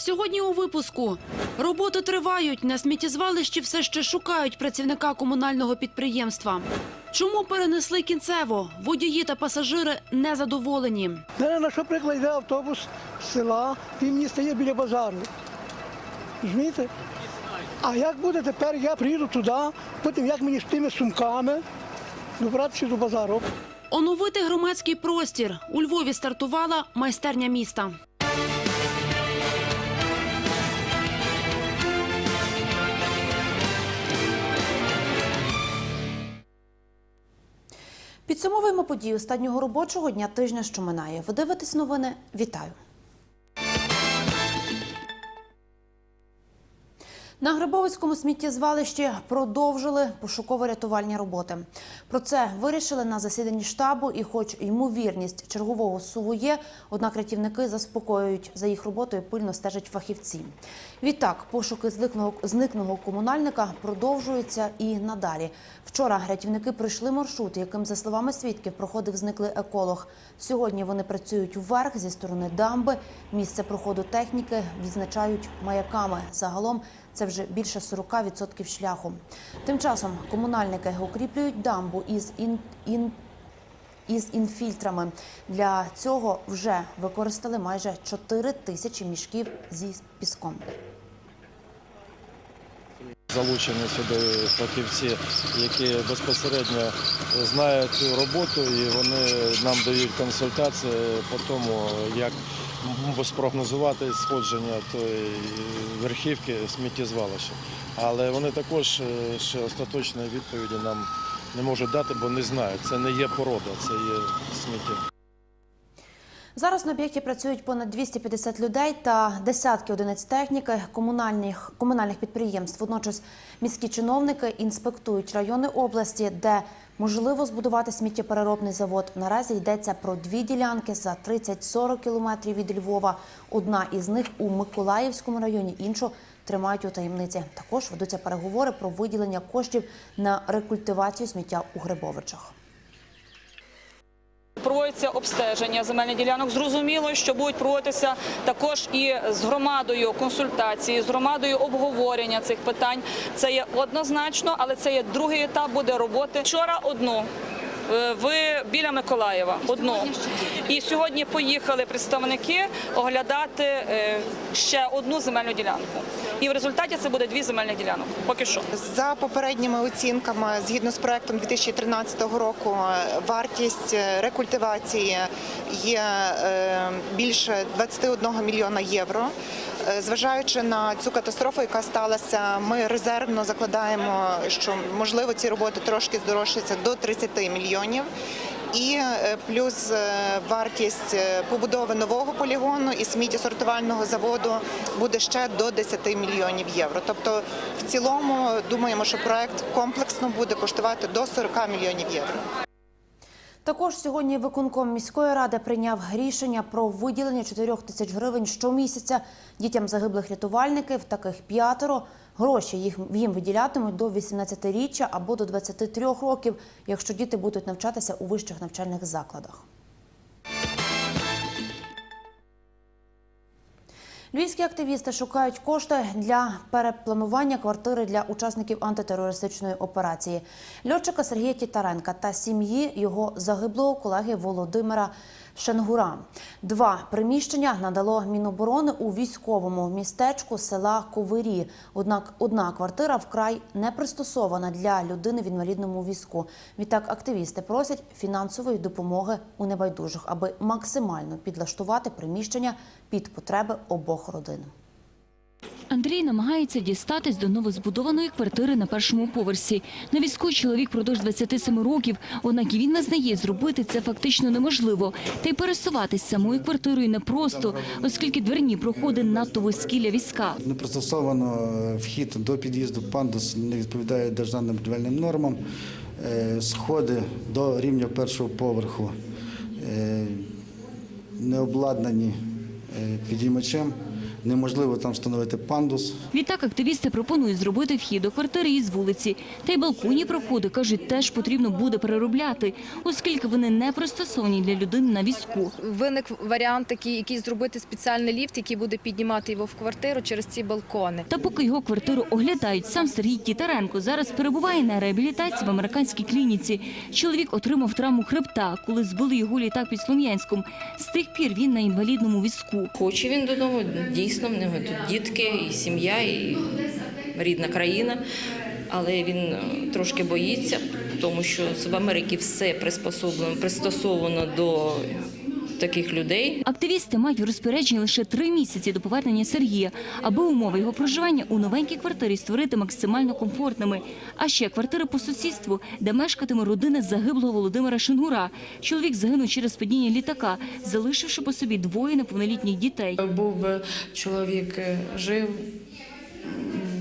Сьогодні у випуску роботи тривають. На сміттєзвалищі все ще шукають працівника комунального підприємства. Чому перенесли кінцево? Водії та пасажири незадоволені. Мене на що приклад йде автобус з села, він мені стає біля базару. Розумієте? А як буде тепер, я приїду туди, потім як мені з тими сумками добратися до базару. Оновити громадський простір. У Львові стартувала майстерня міста. Підсумовуємо події останнього робочого дня тижня, що минає. Ви дивитесь новини. Вітаю. На Грибовицькому сміттєзвалищі продовжили пошуково-рятувальні роботи. Про це вирішили на засіданні штабу, і, хоч ймовірність чергового суву є, однак рятівники заспокоюють за їх роботою пильно стежать фахівці. Відтак, пошуки зникного, зникного комунальника продовжуються і надалі. Вчора рятівники пройшли маршрут, яким, за словами свідків, проходив зниклий еколог. Сьогодні вони працюють вверх зі сторони дамби. Місце проходу техніки відзначають маяками. Загалом це вже більше 40% шляху. Тим часом комунальники укріплюють дамбу із ін, ін, із інфільтрами. Для цього вже використали майже 4 тисячі мішків зі піском. Залучені сюди фахівці, які безпосередньо знають роботу і вони нам дають консультації по тому, як спрогнозувати сходження тої верхівки сміттєзвалища. Але вони також е, ще остаточної відповіді нам не можуть дати, бо не знають. Це не є порода, це є сміття. Зараз на об'єкті працюють понад 250 людей та десятки одиниць техніки комунальних комунальних підприємств. Водночас міські чиновники інспектують райони області, де можливо збудувати сміттєпереробний завод. Наразі йдеться про дві ділянки за 30-40 кілометрів від Львова. Одна із них у Миколаївському районі, іншу тримають у таємниці. Також ведуться переговори про виділення коштів на рекультивацію сміття у Грибовичах. Проводиться обстеження земельних ділянок. Зрозуміло, що будуть проводитися також і з громадою консультації, з громадою обговорення цих питань. Це є однозначно, але це є другий етап буде роботи. Вчора одну. е, В біля Миколаєва одну і сьогодні поїхали представники оглядати е, ще одну земельну ділянку. І в результаті це буде дві земельні ділянок. Поки що. За попередніми оцінками, згідно з проектом 2013 року, вартість е, рекультивації є е, більше 21 мільйона євро. Е, Зважаючи на цю катастрофу, яка сталася, ми резервно закладаємо, що можливо ці роботи трошки здорожчаться до 30 мільйонів. І е, плюс е, вартість е, побудови нового полігону і сміттєсортувального заводу буде ще до 10 мільйонів євро. Тобто, в цілому думаємо, що проект комплексно буде коштувати до 40 мільйонів євро. Також сьогодні виконком міської ради прийняв рішення про виділення 4 тисяч гривень щомісяця дітям загиблих рятувальників. Таких п'ятеро. Гроші їх їм виділятимуть до 18-річчя або до 23 років, якщо діти будуть навчатися у вищих навчальних закладах. Львівські активісти шукають кошти для перепланування квартири для учасників антитерористичної операції. Льотчика Сергія Тітаренка та сім'ї його загиблого колеги Володимира Шенгура. Два приміщення надало Міноборони у військовому містечку села Ковирі. Однак одна квартира вкрай не пристосована для людини в інвалідному візку. Відтак активісти просять фінансової допомоги у небайдужих, аби максимально підлаштувати приміщення під потреби обох родин. Андрій намагається дістатись до новозбудованої квартири на першому поверсі. На візку чоловік продовж 27 років, однак і він визнає, зробити це фактично неможливо. Та й пересуватись самою квартирою непросто, оскільки дверні проходи надто вузькі для візка. Не пристосовано е, вхід до під'їзду пандус не відповідає державним будівельним нормам. Е, Сходи до рівня першого поверху е, не обладнані підіймачем неможливо там встановити пандус. Відтак активісти пропонують зробити вхід до квартири із вулиці. Та й балконні проходи, кажуть, теж потрібно буде переробляти, оскільки вони не пристосовані для людини на візку. Виник варіант такий, який зробити спеціальний ліфт, який буде піднімати його в квартиру через ці балкони. Та поки його квартиру оглядають, сам Сергій Тітаренко зараз перебуває на реабілітації в американській клініці. Чоловік отримав травму хребта, коли збили його літак під Слов'янськом. З тих пір він на інвалідному візку. Хоче він додому, дійсно, в нього тут дітки, і сім'я, і рідна країна. Але він е, трошки боїться, тому що в Америці все пристосовано до таких людей. Активісти мають у розпорядженні лише три місяці до повернення Сергія, аби умови його проживання у новенькій квартирі створити максимально комфортними. А ще квартири по сусідству, де мешкатиме родина загиблого Володимира Шингура. Чоловік загинув через падіння літака, залишивши по собі двоє неповнолітніх дітей. Був би чоловік е, жив,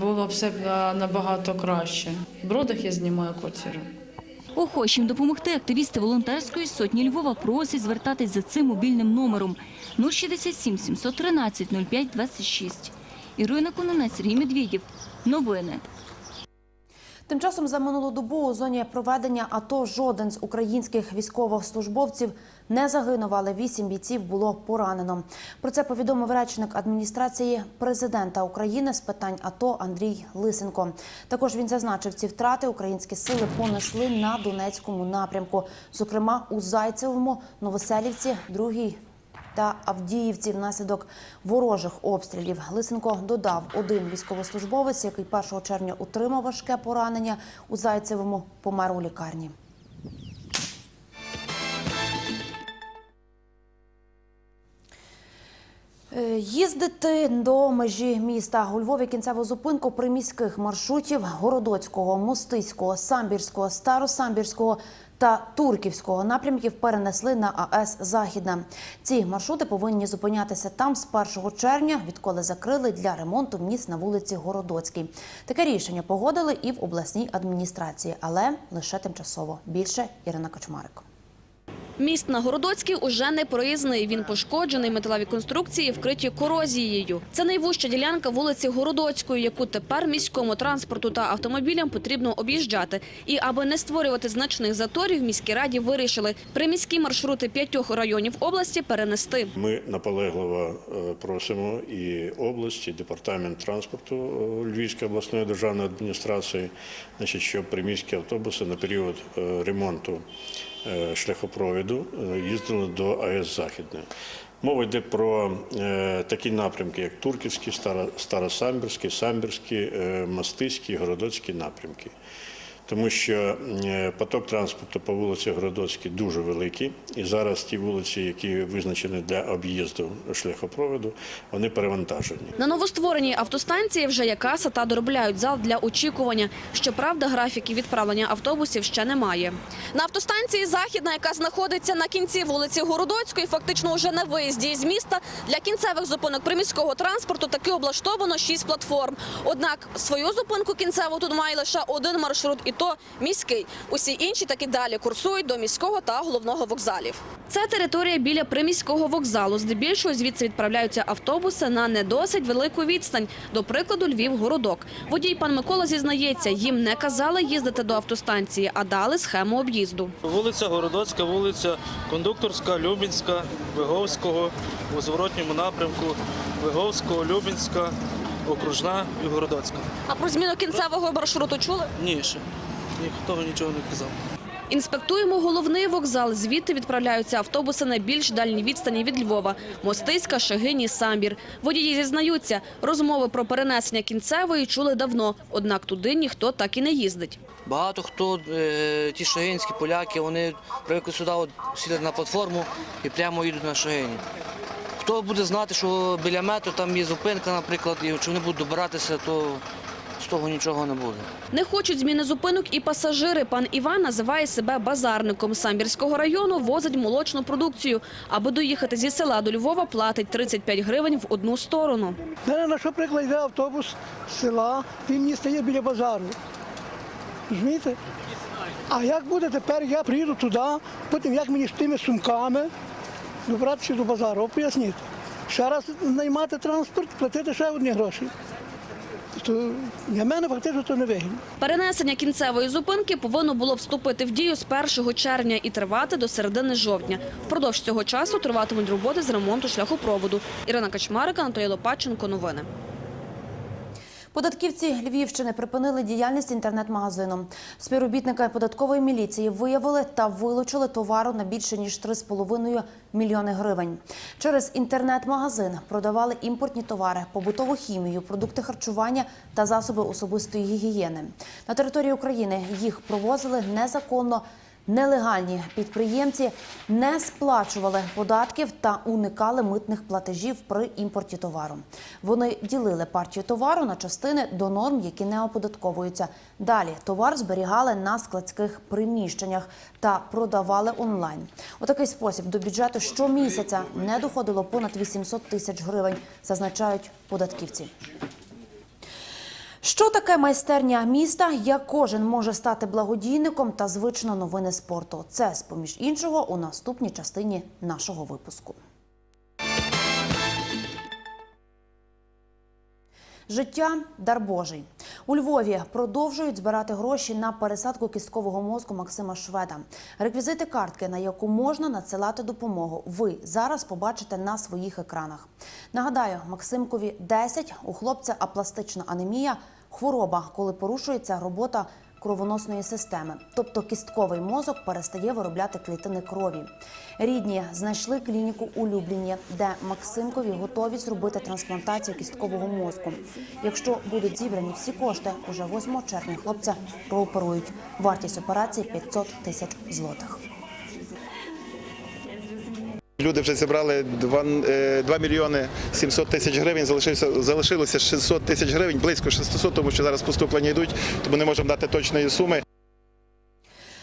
було б все набагато краще. В Бродах я знімаю квартиру. Охочим допомогти активісти волонтерської сотні Львова просять звертатись за цим мобільним номером 067 713 05 26. Ірина Кононець, Сергій Медвідів Новини. Тим часом за минулу добу у зоні проведення АТО жоден з українських військовослужбовців не загинув, але вісім бійців було поранено. Про це повідомив речник адміністрації президента України з питань АТО Андрій Лисенко. Також він зазначив, ці втрати українські сили понесли на Донецькому напрямку, зокрема у Зайцевому, Новоселівці, другій та Авдіївці внаслідок ворожих обстрілів. Лисенко додав, один військовослужбовець, який 1 червня отримав важке поранення у Зайцевому, помер у лікарні. Е, Їздити до межі міста у Львові кінцеву зупинку приміських маршрутів Городоцького, Мостиського, Самбірського, Старосамбірського та Турківського напрямків перенесли на АЕС Західна. Ці маршрути повинні зупинятися там з 1 червня, відколи закрили для ремонту міст на вулиці Городоцькій. Таке рішення погодили і в обласній адміністрації, але лише тимчасово. Більше Ірина Кочмарик. Міст на Городоцький уже не проїзний. Він пошкоджений, металеві конструкції вкриті корозією. Це найвужча ділянка вулиці Городоцької, яку тепер міському транспорту та автомобілям потрібно об'їжджати. І аби не створювати значних заторів, міські раді вирішили приміські маршрути п'ятьох районів області перенести. Ми наполегливо е, просимо і область, і департамент транспорту е, Львівської обласної державної адміністрації, значить, щоб приміські автобуси на період е, ремонту шляхопровіду е, їздили до АЕС Західне. Мова йде про е, такі напрямки, як Турківський, Старо- Старосамбірський, Самбірський, е, Мастиський, Городоцький напрямки. Тому що е, поток транспорту по вулиці Городоцькій дуже великий, і зараз ті вулиці, які визначені для об'їзду шляхопроводу, вони перевантажені. На новоствореній автостанції вже є каса та доробляють зал для очікування. Щоправда, графіки відправлення автобусів ще немає. На автостанції Західна, яка знаходиться на кінці вулиці Городоцької, фактично вже на виїзді із міста, для кінцевих зупинок приміського транспорту таки облаштовано шість платформ. Однак свою зупинку кінцеву тут має лише один маршрут, і то міський. Усі інші таки далі курсують до міського та головного вокзалів. Це територія біля приміського вокзалу. Здебільшого звідси відправляються автобуси на не досить велику відстань. До прикладу, Львів-Городок. Водій пан Микола зізнається, їм не казали їздити до автостанції, а дали схему об'їзду. Вулиця Городоцька, вулиця Кондукторська, Любінська, Виговського у зворотньому напрямку Виговського, Любінська, Окружна і Городоцька. А про зміну кінцевого маршруту чули? Ні, ще ніхто нічого не казав. Інспектуємо головний вокзал. Звідти відправляються автобуси на більш дальні відстані від Львова. Мостиська, Шегині, Самбір. Водії зізнаються, розмови про перенесення кінцевої чули давно, однак туди ніхто так і не їздить. Багато хто, е, ті шагинські поляки, вони привикли сюди от, сідати на платформу і прямо їдуть на Шагині. Хто буде знати, що біля метро там є зупинка, наприклад, і чи вони будуть добиратися, то з того нічого не буде. Не хочуть зміни зупинок і пасажири. Пан Іван називає себе базарником. Самбірського району возить молочну продукцію. Аби доїхати зі села до Львова, платить 35 гривень в одну сторону. Мене на що приклад йде автобус з села, він мені стає біля базару. Розумієте? А як буде тепер, я приїду туди, потім як мені з тими сумками добратися до базару, поясніть. ще раз наймати транспорт, платити ще одні гроші. То для мене фактично то не вигідно. Перенесення кінцевої зупинки повинно було вступити в дію з 1 червня і тривати до середини жовтня. Впродовж цього часу триватимуть роботи з ремонту шляхопроводу. Ірина Качмарика, Анатолій Лопатченко. Новини. Податківці Львівщини припинили діяльність інтернет-магазину. Співробітники податкової міліції виявили та вилучили товару на більше ніж 3,5 мільйони гривень. Через інтернет-магазин продавали імпортні товари, побутову хімію, продукти харчування та засоби особистої гігієни. На території України їх провозили незаконно. Нелегальні підприємці не сплачували податків та уникали митних платежів при імпорті товару. Вони ділили партію товару на частини до норм, які не оподатковуються. Далі товар зберігали на складських приміщеннях та продавали онлайн. У такий спосіб до бюджету щомісяця не доходило понад 800 тисяч гривень, зазначають податківці. Що таке майстерня міста? Як кожен може стати благодійником та звично новини спорту? Це з поміж іншого у наступній частині нашого випуску. Життя дар Божий у Львові продовжують збирати гроші на пересадку кісткового мозку Максима Шведа. Реквізити картки, на яку можна надсилати допомогу, ви зараз побачите на своїх екранах. Нагадаю, Максимкові 10, у хлопця апластична анемія, хвороба, коли порушується робота кровоносної системи, тобто кістковий мозок перестає виробляти клітини крові. Рідні знайшли клініку у Любліні, де Максимкові готові зробити трансплантацію кісткового мозку. Якщо будуть зібрані всі кошти, уже 8 червня хлопця прооперують. Вартість операції 500 тисяч злотих. Люди вже зібрали 2, 2 мільйони 700 тисяч гривень, залишилося, залишилося 600 тисяч гривень, близько 600, тому що зараз поступлення йдуть, тому не можемо дати точної суми.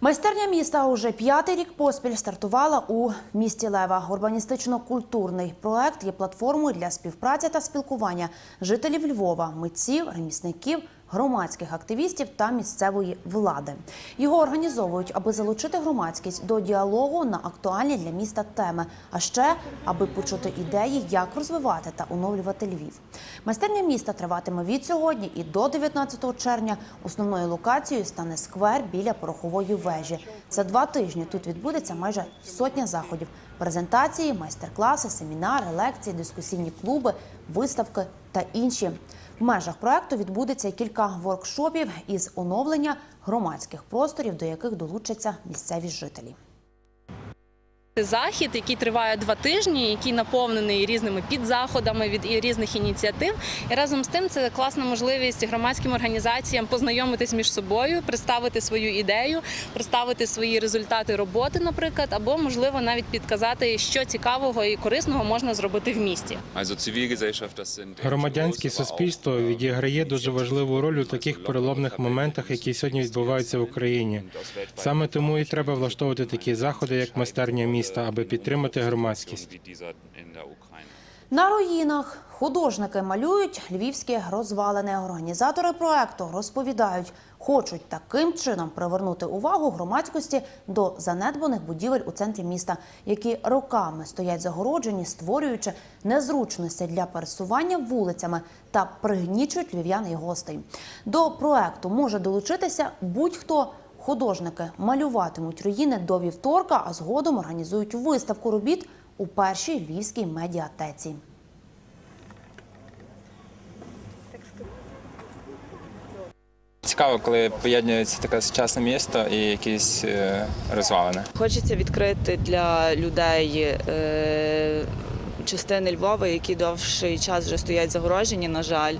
Майстерня міста уже п'ятий рік поспіль стартувала у місті Лева. Урбаністично-культурний проект є платформою для співпраці та спілкування жителів Львова, митців, ремісників, громадських активістів та місцевої влади. Його організовують, аби залучити громадськість до діалогу на актуальні для міста теми, а ще аби почути ідеї, як розвивати та оновлювати Львів. Майстерня міста триватиме від сьогодні і до 19 червня. Основною локацією стане сквер біля порохової вежі. За два тижні тут відбудеться майже сотня заходів: презентації, майстер-класи, семінари, лекції, дискусійні клуби, виставки та інші. В межах проекту відбудеться кілька воркшопів із оновлення громадських просторів, до яких долучаться місцеві жителі. Захід, який триває два тижні, який наповнений різними підзаходами від і різних ініціатив. І разом з тим це класна можливість громадським організаціям познайомитись між собою, представити свою ідею, представити свої результати роботи, наприклад, або можливо навіть підказати, що цікавого і корисного можна зробити в місті. Громадянське суспільство відіграє дуже важливу роль у таких переломних моментах, які сьогодні відбуваються в Україні. Саме тому і треба влаштовувати такі заходи, як майстерня міста, аби підтримати громадськість. На руїнах художники малюють львівські розвалини. Організатори проекту розповідають, хочуть таким чином привернути увагу громадськості до занедбаних будівель у центрі міста, які роками стоять загороджені, створюючи незручності для пересування вулицями та пригнічують львів'ян і гостей. До проекту може долучитися будь-хто. Художники малюватимуть руїни до вівторка, а згодом організують виставку робіт у першій львівській медіатеці. Цікаво, коли поєднується таке сучасне місто і якісь е, розвалини. Хочеться відкрити для людей е, частини Львова, які довший час вже стоять загорожені, на жаль.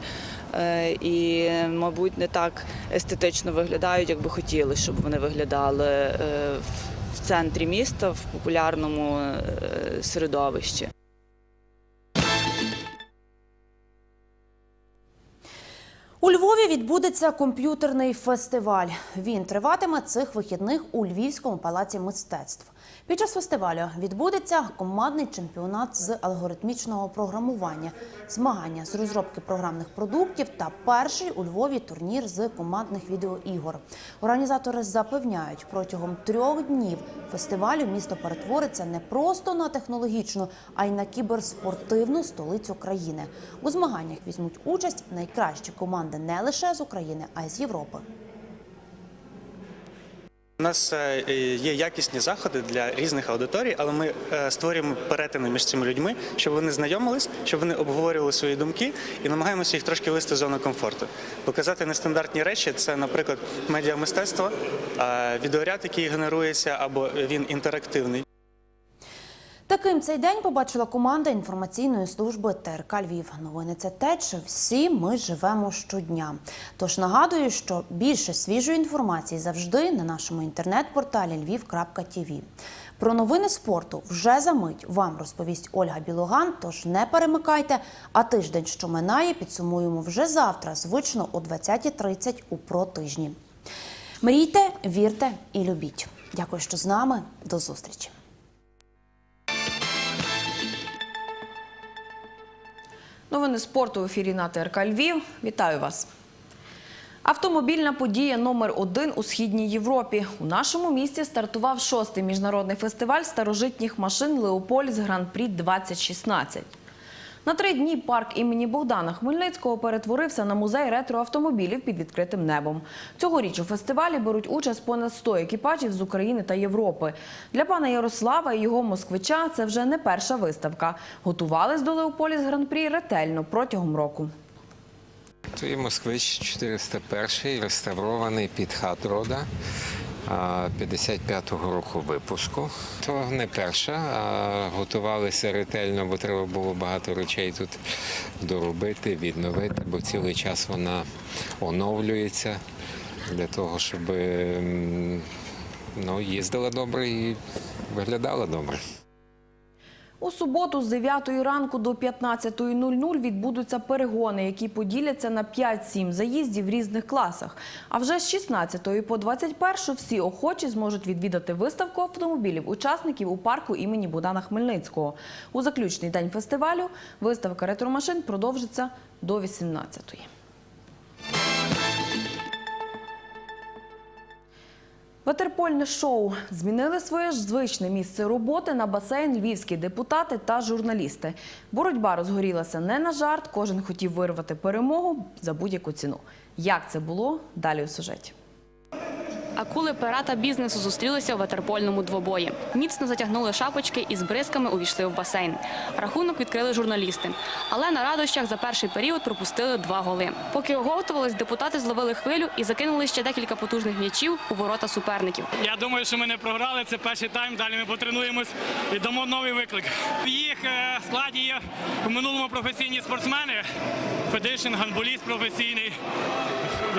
Е, І, мабуть, не так естетично виглядають, як би хотіли, щоб вони виглядали е, в- центрі міста, в популярному е, середовищі. У Львові відбудеться комп'ютерний фестиваль. Він триватиме цих вихідних у Львівському палаці мистецтв. Під час фестивалю відбудеться командний чемпіонат з алгоритмічного програмування, змагання з розробки програмних продуктів та перший у Львові турнір з командних відеоігор. Організатори запевняють, протягом трьох днів фестивалю місто перетвориться не просто на технологічну, а й на кіберспортивну столицю країни. У змаганнях візьмуть участь найкращі команди не лише з України, а й з Європи. У нас е, є якісні заходи для різних аудиторій, але ми е, створюємо перетини між цими людьми, щоб вони знайомились, щоб вони обговорювали свої думки і намагаємося їх трошки вести з зони комфорту. Показати нестандартні речі це, наприклад, медіамистецтво, е, відеоряд, який генерується, або він інтерактивний. Таким цей день побачила команда інформаційної служби ТРК Львів. Новини це те, чи всі ми живемо щодня. Тож нагадую, що більше свіжої інформації завжди на нашому інтернет-порталі lviv.tv. Про новини спорту вже за мить вам розповість Ольга Білоган. Тож не перемикайте. А тиждень, що минає, підсумуємо вже завтра, звично о 20.30 у «Про тижні. Мрійте, вірте і любіть. Дякую, що з нами. До зустрічі. Новини спорту в ефірі на ТРК Львів. Вітаю вас. Автомобільна подія номер один у східній Європі. У нашому місті стартував шостий міжнародний фестиваль старожитніх машин Леопольс Гран-прі 2016. На три дні парк імені Богдана Хмельницького перетворився на музей ретроавтомобілів під відкритим небом. Цьогоріч у фестивалі беруть участь понад 100 екіпажів з України та Європи. Для пана Ярослава і його москвича це вже не перша виставка. Готувались до Леополіс Гран-прі ретельно протягом року. Є москвич 401, реставрований під Хатрода. 55-го року випуску. То не перша, готувалися ретельно, бо треба було багато речей тут доробити, відновити, бо цілий час вона оновлюється для того, щоб ну, їздила добре і виглядала добре. У суботу з 9 ранку до 15.00 відбудуться перегони, які поділяться на 5-7 заїздів в різних класах. А вже з 16 по 21 всі охочі зможуть відвідати виставку автомобілів учасників у парку імені Богдана Хмельницького. У заключний день фестивалю виставка ретромашин продовжиться до 18-ї. Ватерпольне шоу змінили своє ж звичне місце роботи на басейн львівські депутати та журналісти. Боротьба розгорілася не на жарт. Кожен хотів вирвати перемогу за будь-яку ціну. Як це було далі у сюжеті? Акули пера та бізнесу зустрілися у ватерпольному двобої. Міцно затягнули шапочки і з бризками увійшли в басейн. Рахунок відкрили журналісти. Але на радощах за перший період пропустили два голи. Поки оговтувались, депутати зловили хвилю і закинули ще декілька потужних м'ячів у ворота суперників. Я думаю, що ми не програли. Це перший тайм. Далі ми потренуємось і дамо новий виклик. В їх е, складі є в минулому професійні спортсмени. Федишин, гандболіст професійний,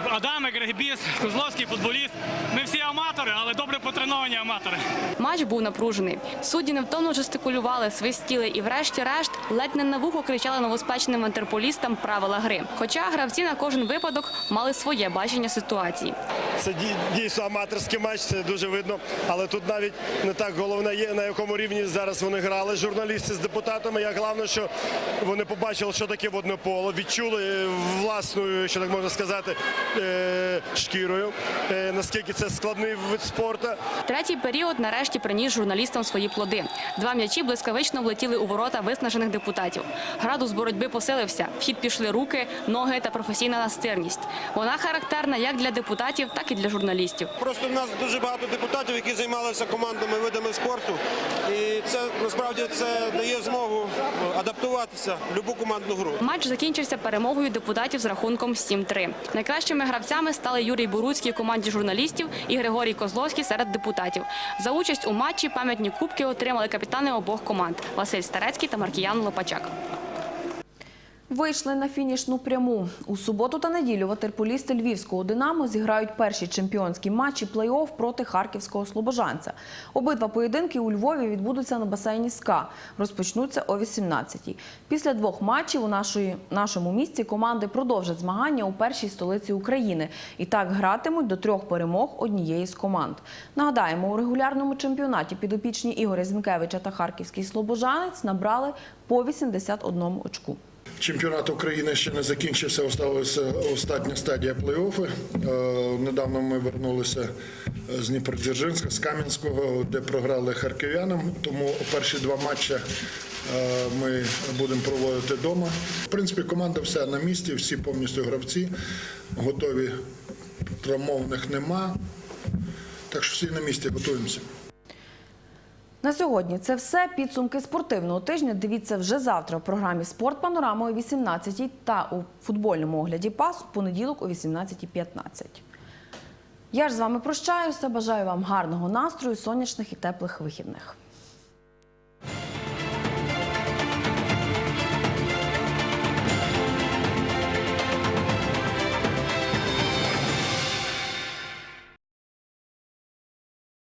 Адамик, регбіст, Козловський футболіст. Ми всі аматори, але добре потреновані аматори. Матч був напружений. Судді невтомно жестикулювали, свистіли і, врешті-решт, ледь не на вухо кричали новоспеченим антерполістам правила гри. Хоча гравці на кожен випадок мали своє бачення ситуації. Це дійсно аматорський матч, це дуже видно. Але тут навіть не так головне є, на якому рівні зараз вони грали, журналісти з депутатами. Як головне, що вони побачили, що таке водне поло, відчули е, власною, що так можна сказати, е, шкірою, е, наскільки це складний вид спорту. Третій період нарешті приніс журналістам свої плоди. Два м'ячі блискавично влетіли у ворота виснажених депутатів. Градус боротьби посилився. В хід пішли руки, ноги та професійна настирність. Вона характерна як для депутатів, так і для журналістів. Просто в нас дуже багато депутатів, які займалися командами видами спорту, і це насправді це дає змогу адаптуватися в будь-яку командну гру. Матч закінчився перемогою депутатів з рахунком 7-3. Найкращими гравцями стали Юрій Буруцький у команді журналістів і Григорій Козловський серед депутатів. За участь у матчі пам'ятні кубки отримали капітани обох команд Василь Старецький та Маркіян Лопачак. Вийшли на фінішну пряму. У суботу та неділю ватерполісти львівського «Динамо» зіграють перші чемпіонські матчі плей-офф проти харківського «Слобожанця». Обидва поєдинки у Львові відбудуться на басейні «СКА». Розпочнуться о 18-й. Після двох матчів у нашому місті команди продовжать змагання у першій столиці України. І так гратимуть до трьох перемог однієї з команд. Нагадаємо, у регулярному чемпіонаті підопічні Ігоря Зінкевича та харківський «Слобожанець» набрали по 81 очку. Чемпіонат України ще не закінчився, залишилася остання стадія плей-оффи. Е, Недавно ми вернулися з Дніпродзержинська, з Кам'янського, де програли харків'янам. Тому перші два матчі е, ми будемо проводити вдома. В принципі, команда вся на місці, всі повністю гравці готові. Травмованих нема. Так що всі на місці готуємося. На сьогодні це все. Підсумки спортивного тижня. Дивіться вже завтра в програмі Спорт Панорама о 18 та у футбольному огляді ПАС у понеділок о 18.15. Я ж з вами прощаюся. Бажаю вам гарного настрою, сонячних і теплих вихідних.